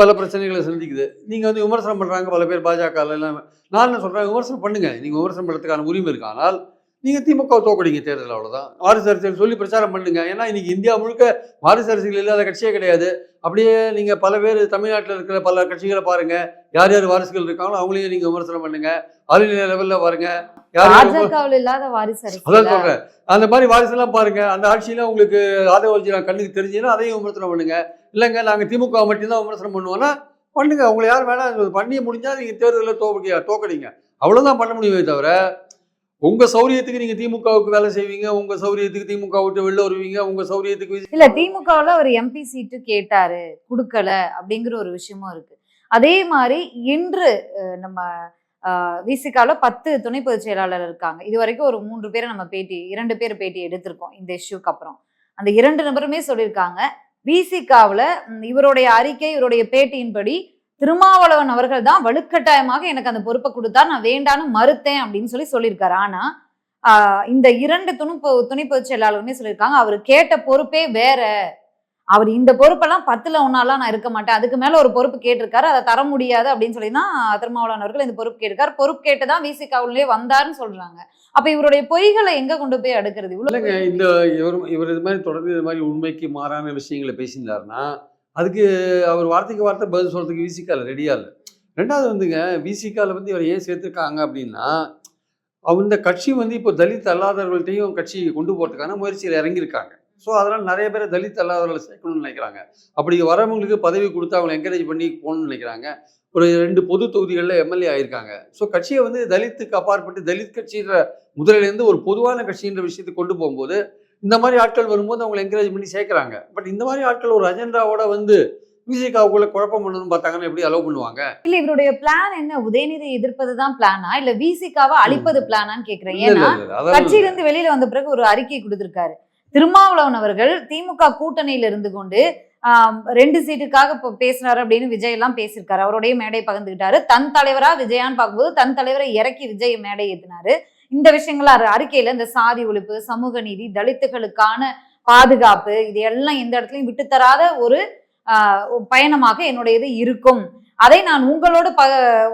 S2: பல பிரச்சனைகளை சந்திக்குது. நீங்கள் வந்து விமர்சனம் பண்ணுறாங்க பல பேர் பாஜக எல்லாம். நான் என்ன சொல்கிறேன் விமர்சனம் பண்ணுங்கள் நீங்கள் விமர்சனம் பண்ணுறதுக்கான உரிமை இருக்கு. ஆனால் நீங்கள் திமுக தோக்கடிங்க தேர்தல் அவ்வளோதான் வாரிசு அரசியல் சொல்லி பிரச்சாரம் பண்ணுங்க. ஏன்னா இன்னைக்கு இந்தியா முழுக்க வாரிசு அரசியல் இல்லாத கட்சியே கிடையாது. அப்படியே நீங்கள் பல பேர் தமிழ்நாட்டில் இருக்கிற பல கட்சிகளை பாருங்கள் யார் யார் வாரிசுகள் இருக்காங்களோ அவங்களையும் நீங்கள் விமர்சனம் பண்ணுங்கள் இந்தியா லெவலில் பாருங்க.
S1: வாரிசு
S2: அதான் சொல்றேன். அந்த மாதிரி வாரிசெல்லாம் பாருங்க. அந்த ஆட்சியில உங்களுக்கு நான் கண்ணுக்கு தெரிஞ்சுன்னா அதையும் விமர்சனம் பண்ணுங்க. இல்லைங்க நாங்க திமுக மட்டும்தான் விமர்சனம் பண்ணுவோம்னா பண்ணுங்க. உங்களை யார் வேணாம் பண்ணி முடிஞ்சா நீங்க தேர்தலில் தோக்கடியா தோக்கடிங்க. அவ்வளவுதான் பண்ண முடியுமே தவிர உங்க சௌரியத்துக்கு நீங்க திமுகவுக்கு வேலை செய்வீங்க. உங்க சௌரியத்துக்கு திமுக விட்டு வெளில வருவீங்க. உங்க சௌரியத்துக்கு
S1: இல்ல திமுகவுல ஒரு எம்பி சீட்டு கேட்டாரு கொடுக்கல அப்படிங்கிற ஒரு விஷயமும் இருக்கு. அதே மாதிரி இன்று நம்ம விசிகாவில் பத்து துணை பொதுச் செயலாளர் இருக்காங்க. இது வரைக்கும் ஒரு மூன்று பேரை நம்ம பேட்டி இரண்டு பேர் பேட்டி எடுத்திருக்கோம் இந்த இஷ்யூக்கு அப்புறம். அந்த இரண்டு நபருமே சொல்லியிருக்காங்க. விசிகாவில் இவருடைய அறிக்கை இவருடைய பேட்டியின்படி திருமாவளவன் அவர்கள் தான் வலுக்கட்டாயமாக எனக்கு அந்த பொறுப்பை கொடுத்தா நான் வேண்டான்னு மறுத்தேன் அப்படின்னு சொல்லி சொல்லியிருக்காரு. ஆனால் இந்த இரண்டு துணை துணை பொதுச் செயலாளருமே சொல்லியிருக்காங்க. அவர் கேட்ட பொறுப்பே வேற. அவர் இந்த பொறுப்பெல்லாம் பத்துல ஒன்னாலாம் நான் இருக்க மாட்டேன். அதுக்கு மேல ஒரு பொறுப்பு கேட்டிருக்காரு. அதை தர முடியாது அப்படின்னு சொல்லி தான் திருமாவளவன் அவர்கள் இந்த பொறுப்பு கேட்டிருக்காரு. பொறுப்பு கேட்டு தான் விசிகாவுலயே வந்தாருன்னு சொல்றாங்க. அப்ப இவருடைய பொய்களை எங்க கொண்டு போய் அடுக்கிறது? இவ்வளவு
S2: இந்த இவர் இவர் இது மாதிரி தொடர்ந்து இது மாதிரி உண்மைக்கு மாறான விஷயங்களை பேசியிருந்தாருன்னா அதுக்கு அவர் வார்த்தைக்கு வார்த்தை பதில் சொல்கிறதுக்கு விசிகால ரெடியாக இல்லை. ரெண்டாவது வந்துங்க விசிகால வந்து இவர் ஏன் சேர்த்துருக்காங்க அப்படின்னா அந்த கட்சி வந்து இப்போ தலித் அல்லாதவர்கள்ட்டையும் கட்சி கொண்டு போகிறதுக்கான முயற்சியில் இறங்கியிருக்காங்க. ஸோ அதனால் நிறைய பேர் தலித் அல்லாதவர்களை சேர்க்கணும்னு நினைக்கிறாங்க. அப்படி வரவங்களுக்கு பதவி கொடுத்து அவங்களை என்கரேஜ் பண்ணி போகணும்னு நினைக்கிறாங்க. ஒரு ரெண்டு பொது தொகுதிகளில் எம்எல்ஏ ஆயிருக்காங்க. ஸோ கட்சியை வந்து தலித்துக்கு அப்பாற்பட்டு தலித் கட்சின்ற முதலிலேருந்து ஒரு பொதுவான கட்சின்ற விஷயத்தை கொண்டு போகும்போது இந்த மாதிரி ஆட்கள் வரும்போது அவங்களை என்கரேஜ் பண்ணி சேர்க்குறாங்க. பட் இந்த மாதிரி ஆட்கள் ஒரு அஜெண்டாவோட வந்து விசிகாவுக்குள்ள குழப்பம் பண்ணணும்னு பார்த்தாங்கன்னா எப்படி அலோவ் பண்ணுவாங்க?
S1: இல்ல இவருடைய பிளான் என்ன? உதயநிதி எதிர்ப்பது தான் பிளானா இல்ல விசிகாவை அழிப்பது பிளானான்னு கேக்குறேன். ஏன்னா
S2: இல்ல, அதாவது
S1: கட்சியில இருந்து வெளியில வந்த பிறகு ஒரு அறிக்கை கொடுத்திருக்காரு. திருமாவளவன் அவர்கள் திமுக கூட்டணியில் இருந்து கொண்டு ரெண்டு சீட்டுக்காக இப்போ பேசினாரு அப்படின்னு விஜய் எல்லாம் பேசியிருக்காரு. அவருடைய மேடை பகிர்ந்துக்கிட்டாரு தன் தலைவரா விஜயான்னு பார்க்கும்போது தன் தலைவரை இறக்கி விஜய் மேடை ஏத்தினாரு. இந்த விஷயங்கள் அறிக்கையில இந்த சாதி ஒழிப்பு சமூக நீதி தலித்துகளுக்கான பாதுகாப்பு இது எல்லாம் எந்த இடத்துலையும் விட்டுத்தராத ஒரு பயணமாக என்னுடைய இது இருக்கும். அதை நான் உங்களோடு ப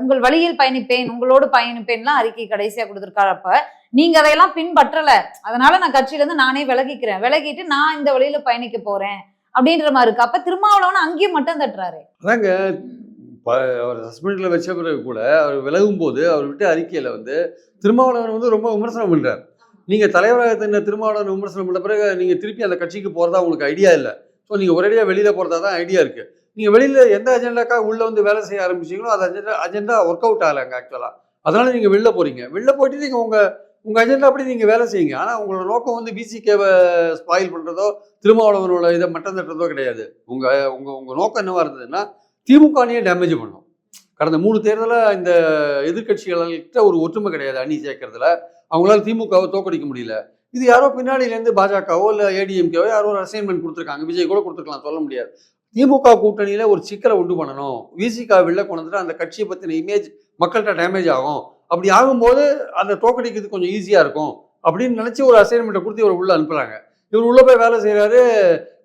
S1: உங்கள் வழியில் பயணிப்பேன் உங்களோடு பயணிப்பேன்லாம் அறிக்கை கடைசியா கொடுத்துருக்காரு அப்ப. நீங்க அதையெல்லாம் பின்பற்றல. அதனால நான் கட்சியில இருந்து நானே விலகிக்கிறேன். விலகிட்டு நான் இந்த வழியில பயணிக்க போறேன் அப்படின்ற மாதிரி இருக்கு. அப்ப திருமாவளவன் அங்கேயும் மட்டும் தட்டுறாரு.
S2: அதாங்க ப- அவர் சஸ்பெண்டில் வச்ச பிறகு கூட அவர் விலகும் போது அவர் விட்டு அறிக்கையில் வந்து திருமாவளவன் வந்து ரொம்ப விமர்சனம் பண்ணுறார் நீங்கள் தலைவராக இருந்த திருமாவளவன் விமர்சனம் பண்ண பிறகு நீங்கள் திருப்பி அந்த கட்சிக்கு போகிறதா உங்களுக்கு ஐடியா இல்லை. ஸோ நீங்கள் ஒரேடியாக வெளியில் போகிறதா தான் ஐடியா இருக்குது நீங்கள் வெளியில் எந்த அஜெண்டாக்காக உள்ளே வந்து வேலை செய்ய ஆரம்பிச்சீங்களோ அது அஜெண்டா அஜெண்டா ஒர்க் அவுட் ஆகலைங்க ஆக்சுவலாக அதனால் நீங்கள் வெளில போகிறீங்க வெளில போயிட்டு நீங்கள் உங்கள் உங்கள் அஜெண்டா அப்படி நீங்கள் வேலை செய்யுங்க. ஆனால் உங்களோட நோக்கம் வந்து பிசிகேவை ஸ்பாயில் பண்ணுறதோ திருமாவளவனோட இதை மட்டம் தட்டுறதோ கிடையாது. உங்கள் உங்கள் உங்கள் நோக்கம் என்னவா இருந்ததுன்னா திமுகனையே டேமேஜ் பண்ணும். கடந்த மூணு தேர்தலில் இந்த எதிர்க்கட்சிகள்கிட்ட ஒரு ஒற்றுமை கிடையாது அணி சேர்க்கறதுல. அவங்களால திமுகவை தோக்கடிக்க முடியல. இது யாரோ பின்னாடியிலேருந்து பாஜகவோ இல்லை ஏடிஎம்கேவோ யாரோ ஒரு அசைன்மெண்ட் கொடுத்துருக்காங்க. விஜய் கூட கொடுத்துருக்கலாம் சொல்ல முடியாது. திமுக கூட்டணியில ஒரு சிக்கலை உண்டு பண்ணணும். விசிகா வெளில கொண்டு வந்துட்டு அந்த கட்சியை பற்றின இமேஜ் மக்கள்கிட்ட டேமேஜ் ஆகும். அப்படி ஆகும்போது அந்த தோக்கடிக்கிறது கொஞ்சம் ஈஸியாக இருக்கும். அப்படின்னு நினச்சி ஒரு அசைன்மெண்ட்டை கொடுத்து இவர் உள்ள அனுப்புகிறாங்க இவர் உள்ள போய் வேலை செய்கிறாரு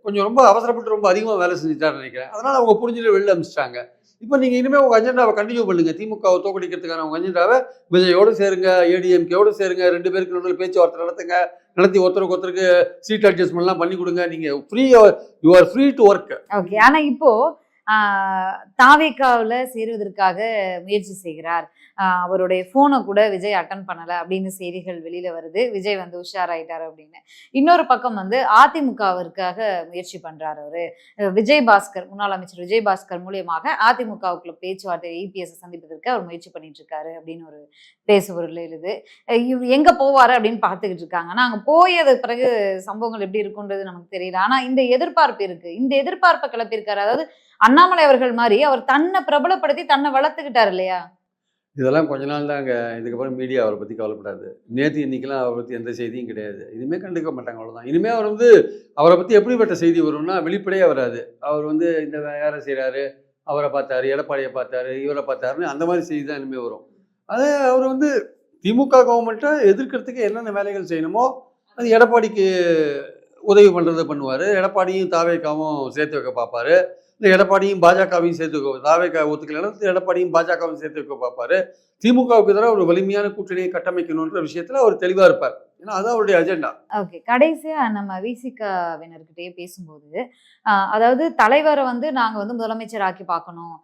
S2: கொஞ்சம் ரொம்ப அவசரப்பட்டு ரொம்ப அதிகமாக வேலை செஞ்சுட்டாருன்னு நினைக்கிறேன். அதனால் அவங்க புரிஞ்சுட்டு வெளில அனுப்பிச்சிட்டாங்க. இப்போ நீங்கள் இனிமேல் உங்கள் அஜெண்டாவை கண்டினியூ பண்ணுங்க. திமுகவை தோக்கடிக்கிறதுக்கான உங்கள் அஜெண்டாவை விஜயோடு சேருங்க ஏடிஎம்கேயோடு சேருங்க ரெண்டு பேருக்கு நடுவில் பேச்சுவார்த்தை நடத்துங்க. நடத்தி ஒருத்தருக்கு ஒருத்தருக்கு சீட் அட்ஜஸ்ட்மெண்ட்லாம் பண்ணி கொடுங்க. நீங்கள் free you are free to work
S1: okay ஆனால் இப்போது தாவேக்காவில் சேருவதற்காக முயற்சி செய்கிறார். அவருடைய ஃபோனை கூட விஜய் அட்டன் பண்ணலை அப்படின்னு செய்திகள் வெளியில் வருது. விஜய் வந்து உஷாராயிட்டாரு அப்படின்னு. இன்னொரு பக்கம் வந்து அதிமுகவிற்காக முயற்சி பண்ணுறார் அவரு. விஜய் பாஸ்கர் முன்னாள் அமைச்சர் விஜய் பாஸ்கர் மூலியமாக அதிமுகவுக்குள்ள பேச்சுவார்த்தை இபிஎஸ் சந்திப்பதற்கு அவர் முயற்சி பண்ணிட்டு இருக்காரு அப்படின்னு ஒரு பேசுபொருள் எழுது. எங்கே இவ் போவாரு அப்படின்னு பார்த்துக்கிட்டு இருக்காங்க. ஆனால் அங்கே போயது பிறகு சம்பவங்கள் எப்படி இருக்குன்றது நமக்கு தெரியல. ஆனால் இந்த எதிர்பார்ப்பு இருக்குது இந்த எதிர்பார்ப்பை கிளப்பியிருக்காரு. அதாவது அண்ணாமலை அவர்கள் மாதிரி அவர் தன்னை பிரபலப்படுத்தி தன்னை வளர்த்துக்கிட்டார் இல்லையா?
S2: இதெல்லாம் கொஞ்ச நாள் தாங்க இதுக்கப்புறம் மீடியா அவரை பற்றி கவலைப்படாது. நேற்று இன்னைக்கெல்லாம் அவரை பற்றி எந்த செய்தியும் கிடையாது. இனிமேல் கண்டுக்க மாட்டாங்க அவ்வளோதான் இனிமேல் அவர் வந்து அவரை பற்றி எப்படிப்பட்ட செய்தி வரும்னா வெளிப்படையாக வராது. அவர் வந்து இந்த வேலை செய்கிறாரு அவரை பார்த்தாரு எடப்பாடியை பார்த்தாரு இவரை பார்த்தாருன்னு அந்த மாதிரி செய்தி தான் இனிமேல் வரும். அது அவர் வந்து திமுக கவர்மெண்ட்டை எதிர்க்கிறதுக்கு என்னென்ன வேலைகள் செய்யணுமோ அது எடப்பாடிக்கு உதவி பண்ணுறதை பண்ணுவார். எடப்பாடியும் தாவேக்காவும் சேர்த்து வைக்க பார்ப்பாரு. இந்த எடப்பாடியும் பாஜகவையும் சேர்த்துக்கோ வைக்க தாவேக்கா ஒத்துக்கலைன்னா எடப்பாடியும் பாஜகவும் சேர்த்துக்கோ பார்ப்பாரு திமுகவுக்கு எதிராக ஒரு வலிமையான கூட்டணியை கட்டமைக்கணுன்ற விஷயத்துல அவர் தெளிவா இருப்பார். ஏன்னா அது அவருடைய அஜெண்டா.
S1: ஓகே. கடைசியா நம்ம விசிகாவினர்கிட்டயே பேசும்போது அதாவது தலைவரை வந்து நாங்க வந்து முதலமைச்சர் ஆக்கி பார்க்கணும்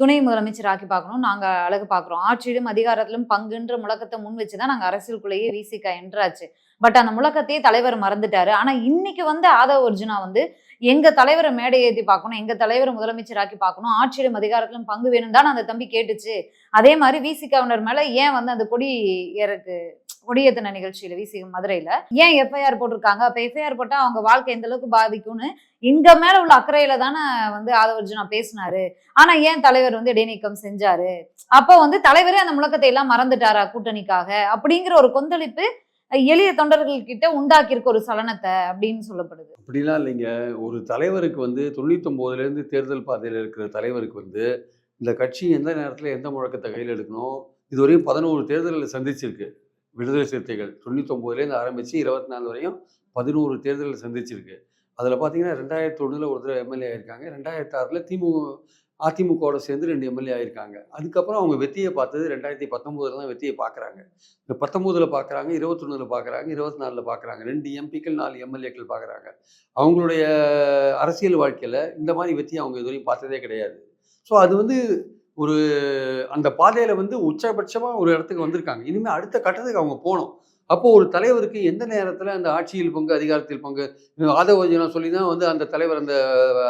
S1: துணை முதலமைச்சர் ஆக்கி பார்க்கணும் நாங்க அழகு பார்க்குறோம். ஆட்சியிலும் அதிகாரத்திலும் பங்குன்ற முழக்கத்தை முன் வச்சுதான் நாங்க அரசியலுக்குள்ளேயே விசிகா என்றாச்சு. பட் அந்த முழக்கத்தையே தலைவர் மறந்துட்டாரு. ஆனா இன்னைக்கு வந்து ஆதவ அர்ஜுனா வந்து எங்க தலைவரை மேடை ஏற்றி பார்க்கணும் எங்க தலைவரை முதலமைச்சராக்கி பார்க்கணும் ஆட்சியிலும் அதிகாரத்திலும் பங்கு வேணும் தான் அந்த தம்பி கேட்டுச்சு. அதே மாதிரி விசிகாவினர் மேல ஏன் வந்து அந்த கொடி ஏறக்கு கொடியேத்தின நிகழ்ச்சியில விசி மதுரையில ஏன் எஃப்ஐஆர் போட்டிருக்காங்க? அப்ப எஃப்ஐஆர் போட்டா அவங்க வாழ்க்கை எந்த அளவுக்கு பாதிக்கும்னு இங்க மேல உள்ள அக்கறையில தானே வந்து ஆதவர்ஜுனா பேசினாரு. ஆனா ஏன் தலைவர் வந்து இடைநீக்கம் செஞ்சாரு? அப்போ வந்து தலைவரே அந்த முழக்கத்தை எல்லாம் மறந்துட்டாரா கூட்டணிக்காக? அப்படிங்கிற ஒரு கொந்தளிப்பு எளிய தொண்டர்கள் கிட்ட உண்டாக்கியிருக்க ஒரு சலனத்தை அப்படின்னு சொல்லப்படுது.
S2: அப்படிலாம் இல்லைங்க. ஒரு தலைவருக்கு வந்து தொண்ணூத்தொம்போதுலேருந்து தேர்தல் பாதையில் இருக்கிற தலைவருக்கு வந்து இந்த கட்சி எந்த நேரத்தில் எந்த முழக்கத்தை கையில் எடுக்கணும்? இதுவரையும் பதினோரு தேர்தலில் சந்திச்சிருக்கு. விடுதலை சிறுத்தைகள் தொண்ணூத்தொம்போதுலேருந்து ஆரம்பித்து இருபத்தி நாலு வரையும் பதினோரு தேர்தலில் சந்திச்சிருக்கு. அதில் பார்த்தீங்கன்னா ரெண்டாயிரத்தி ஒன்றில் ஒரு தடவை எம்எல்ஏ ஆயிருக்காங்க. ரெண்டாயிரத்தி ஆறில் திமுக அதிமுகவோட சேர்ந்து ரெண்டு எம்எல்ஏ ஆயிருக்காங்க. அதுக்கப்புறம் அவங்க வெற்றியை பார்த்தது ரெண்டாயிரத்தி பத்தொம்போதில் தான் வெற்றியை பார்க்குறாங்க. இந்த பத்தொம்போதில் பார்க்குறாங்க இருபத்தொன்னில் பார்க்குறாங்க இருபத்தி நாலில் பார்க்குறாங்க. ரெண்டு எம்பிக்கள் நாலு எம்எல்ஏக்கள் பார்க்குறாங்க. அவங்களுடைய அரசியல் வாழ்க்கையில் இந்த மாதிரி வெற்றி அவங்க இதுவரையும் பார்த்ததே கிடையாது. ஸோ அது வந்து ஒரு அந்த பாதையில் வந்து உச்சபட்சமாக ஒரு இடத்துக்கு வந்திருக்காங்க. இனிமேல் அடுத்த கட்டத்துக்கு அவங்க போகணும். அப்போது ஒரு தலைவருக்கு எந்த நேரத்தில் அந்த ஆட்சியில் பங்கு அதிகாரத்தில் பங்கு ஆதவஜனா சொல்லி தான் வந்து அந்த தலைவர் அந்த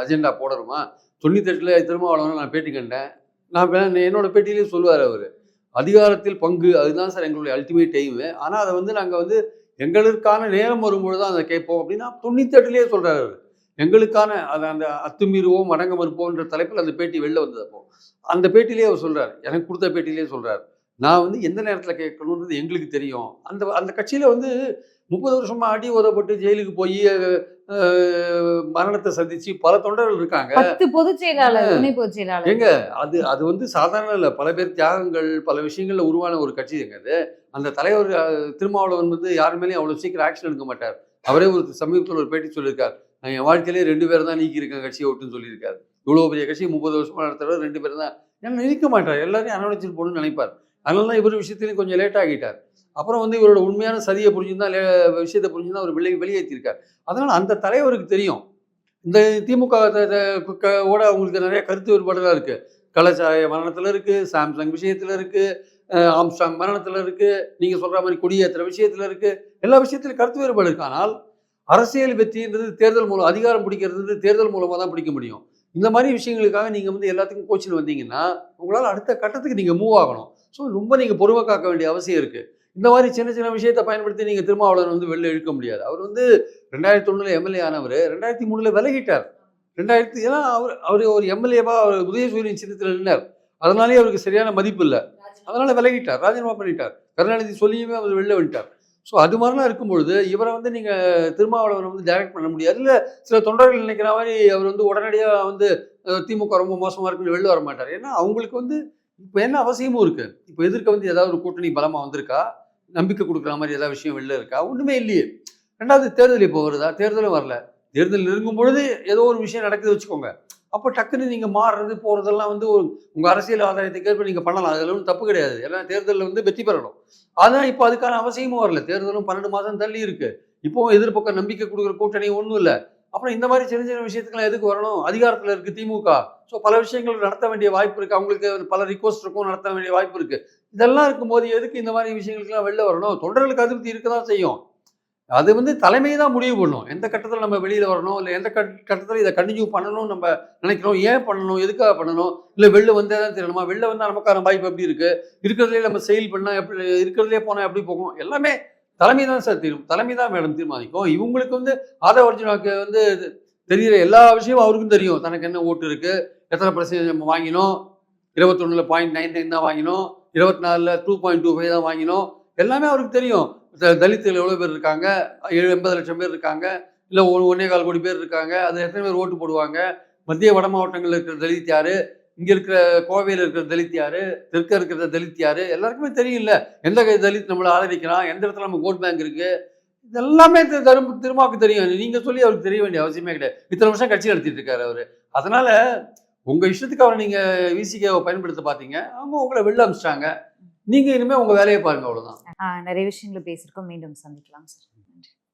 S2: அஜெண்டா போடணுமா? தொண்ணூத்தெட்டில் திருமாவளவன் நான் பேட்டி கண்டேன். நான் என்னோடய என்னோட சொல்லுவார் அவர். அதிகாரத்தில் பங்கு அதுதான் சார் எங்களுடைய அல்டிமேட் எய்மு ஆனால் அதை வந்து நாங்கள் வந்து எங்களுக்கான நேரம் வரும்பொழுது தான் அதை கேட்போம் அப்படின்னா தொண்ணூத்தெட்டுலேயே சொல்கிறார் அவர். எங்களுக்கான அதை அந்த அத்துமீறுவோம் அடங்க மறுப்போம்ன்ற தலைப்பில் அந்த பேட்டி வெளில வந்தது அப்போ. அந்த பேட்டிலேயே அவர் சொல்கிறார் எனக்கு கொடுத்த பேட்டிலேயே சொல்கிறார் நான் வந்து எந்த நேரத்தில் கேட்கணுன்றது எங்களுக்கு தெரியும். அந்த அந்த கட்சியில் வந்து முப்பது வருஷமா அடி உதப்பட்டு ஜெயிலுக்கு போய் மரணத்தை சந்திச்சு பல தொண்டர்கள் இருக்காங்க.
S1: பத்து பொதுச் செயலாளர் துணை பொதுச் செயலாளர்.
S2: ஏங்க அது அது வந்து சாதாரண இல்லை. பல பேர் தியாகங்கள் பல விஷயங்கள்ல உருவான ஒரு கட்சி எங்க அது. அந்த தலைவர் திருமாவளவன் வந்து யார் மேலேயும் அவ்வளோ சீக்கிரம் ஆக்ஷன் எடுக்க மாட்டார். அவரே ஒரு சமீபத்தில் ஒரு பேட்டி சொல்லியிருக்கார். நான் என் வாழ்க்கையிலே ரெண்டு பேர் தான் நீக்கியிருக்கேன் கட்சியை விட்டுன்னு சொல்லியிருக்காரு. இவ்வளோ பெரிய கட்சி முப்பது வருஷமா நடத்துறவர் ரெண்டு பேர் தான். ஏன்னா நீக்க மாட்டார். எல்லாரையும் அரவணைச்சிட்டு போகணும்னு நினைப்பார். அதனால தான் இவர் விஷயத்துலையும் கொஞ்சம் லேட் ஆகிட்டார். அப்புறம் வந்து இவரோட உண்மையான சதியை புரிஞ்சுதான் லே- விஷயத்தை புரிஞ்சுதான் அவர் வெளியே வெளியேற்றிருக்கார். அதனால் அந்த தலைவருக்கு தெரியும். இந்த திமுக த- ஓட அவங்களுக்கு நிறைய கருத்து வேறுபாடுலாம் இருக்குது கலாச்சார மரணத்தில் இருக்குது சாம்சங் விஷயத்தில் இருக்குது ஆம்சாங் மரணத்தில் இருக்குது நீங்கள் சொல்கிற மாதிரி கொடியேற்றுற விஷயத்தில் இருக்குது எல்லா விஷயத்திலும் கருத்து வேறுபாடு இருக்கு. ஆனால் அரசியல் வெற்றின்றது தேர்தல் மூலம் அதிகாரம் பிடிக்கிறது தேர்தல் மூலமாக தான் பிடிக்க முடியும். இந்த மாதிரி விஷயங்களுக்காக நீங்கள் வந்து எல்லாத்துக்கும் கோச்சின்னு வந்தீங்கன்னா உங்களால் அடுத்த கட்டத்துக்கு நீங்கள் மூவ் ஆகணும். ஸோ ரொம்ப நீங்கள் பொறுமை காக்க வேண்டிய அவசியம் இருக்குது இந்த மாதிரி சின்ன சின்ன விஷயத்தை பயன்படுத்தி நீங்கள் திருமாவளவன் வந்து வெளில இழுக்க முடியாது. அவர் வந்து ரெண்டாயிரத்தி ஒன்றில் எம்எல்ஏ ஆனவர். ரெண்டாயிரத்தி மூணில் விலகிட்டார். ரெண்டாயிரத்தி ஏன்னா அவர் அவர் ஒரு எம்எல்ஏவா அவர் உதயசூரியன் சின்னத்தில் நின்றார் அதனாலேயே அவருக்கு சரியான மதிப்பு இல்லை. அதனால விலகிட்டார். ராஜினாமா பண்ணிட்டார். கருணாநிதி சொல்லியுமே அவர் வெளில வந்துட்டார். ஸோ அது மாதிரிலாம் இருக்கும் பொழுது இவரை வந்து நீங்கள் திருமாவளவனை வந்து டைரக்ட் பண்ண முடியாது. இல்லை சில தொண்டர்கள் நினைக்கிற மாதிரி அவர் வந்து உடனடியாக வந்து திமுக ரொம்ப மோசமாக இருக்குன்னு வெளில வர மாட்டார். ஏன்னா அவங்களுக்கு வந்து இப்போ என்ன அவசியமும் இருக்கு? இப்போ எதிர்க்க வந்து ஏதாவது ஒரு கூட்டணி பலமாக வந்திருக்கா? நம்பிக்கை கொடுக்குற மாதிரி ஏதாவது விஷயம் வெளில இருக்கா? ஒன்றுமே இல்லையே. ரெண்டாவது தேர்தல் இப்போ வருதா? தேர்தலும் வரல. தேர்தல் நெருங்கும் பொழுது ஏதோ ஒரு விஷயம் நடக்குது வச்சுக்கோங்க. அப்போ டக்குன்னு நீங்கள் மாறுறது போகிறதெல்லாம் வந்து உங்கள் அரசியல் ஆதாயத்துக்கு ஏற்ப நீங்கள் பண்ணலாம். அதில் ஒன்றும் தப்பு கிடையாது. ஏன்னா தேர்தலில் வந்து வெற்றி பெறணும். அதான் இப்போ அதுக்கான அவசியமும் வரல. தேர்தலும் பன்னெண்டு மாதம் தள்ளி இருக்கு. இப்போ எதிர்பக்கம் நம்பிக்கை கொடுக்குற கூட்டணி ஒன்றும் இல்லை. அப்புறம் இந்த மாதிரி சின்ன சின்ன விஷயத்துக்குலாம் எதுக்கு வரணும்? அதிகாரத்தில் இருக்கு திமுக. ஸோ பல விஷயங்கள் நடத்த வேண்டிய வாய்ப்பு இருக்கு. அவங்களுக்கு பல ரிக்வஸ்ட் இருக்கும் நடத்த வேண்டிய வாய்ப்பு இருக்கு. இதெல்லாம் இருக்கும்போது எதுக்கு இந்த மாதிரி விஷயங்களுக்குலாம் வெளில வரணும்? தொண்டர்களுக்கு அதிருப்தி இருக்க தான் செய்யும். அது வந்து தலைமை தான் முடிவு பண்ணும். எந்த கட்டத்தில் நம்ம வெளியில் வரணும்? இல்லை எந்த கட் கட்டத்தில் இதை கண்டினியூ பண்ணணும்னு நம்ம நினைக்கிறோம்? ஏன் பண்ணணும்? எதுக்காக பண்ணணும்? இல்லை வெளில வந்தே தான் தெரியணுமா? வெளில வந்தால் நமக்கான வாய்ப்பு எப்படி இருக்குது இருக்கிறதுலே நம்ம செயல் பண்ணால் எப்படி இருக்கிறதுலே போனால் எப்படி போகும்? எல்லாமே தலைமை தான் சார் தீரும் தலைமை தான் மேடம் தீர்மானிக்கும். இவங்களுக்கு வந்து ஆதவ அர்ஜுனாக்கு வந்து தெரிகிற எல்லா விஷயமும் அவருக்கும் தெரியும். தனக்கு என்ன ஓட்டு இருக்குது எத்தனை பர்சன்டேஜ் நம்ம வாங்கினோம் இருபத்தொன்னில் பாயிண்ட் நைன் நைன் தான் வாங்கினோம் இருபத்தி நாலில் டூ பாயிண்ட் டூ ஃபைவ் தான் வாங்கினோம். எல்லாமே அவருக்கு தெரியும். தலித்தில் தலித்துகள் எவ்வளோ பேர் இருக்காங்க ஏழு எண்பது லட்சம் பேர் இருக்காங்க இல்லை ஒன்னே கால் கோடி பேர் இருக்காங்க அது எத்தனை பேர் ஓட்டு போடுவாங்க மத்திய வட மாவட்டங்களில் இருக்கிற தலித் யார் இங்கே இருக்கிற கோவையில் இருக்கிற தலித் யாரு? தெற்க இருக்கிற தலித் யாரு? எல்லாருக்குமே தெரியும்ல. எந்த தலித் நம்மளை ஆதரிக்கிறான்? எந்த இடத்துல நம்ம ஓட் பேங்க் இருக்கு? இதெல்லாமே தரும் திருமாவுக்கு தெரியும். நீங்க சொல்லி அவருக்கு தெரிய வேண்டிய அவசியமே கிடையாது. இத்தனை வருஷம் கட்சி நடத்திட்டு இருக்காரு அவர். அதனால உங்க இஷ்டத்துக்கு அவரை நீங்க விசிகாவை பயன்படுத்த பாத்தீங்க அவங்க உங்களை வெளில அமிச்சிட்டாங்க நீங்க இனிமே உங்க வேலையை பாருங்க அவ்வளவுதான்.
S1: நிறைய விஷயங்களை பேசியிருக்கோம். மீண்டும் சந்திக்கலாம் சார்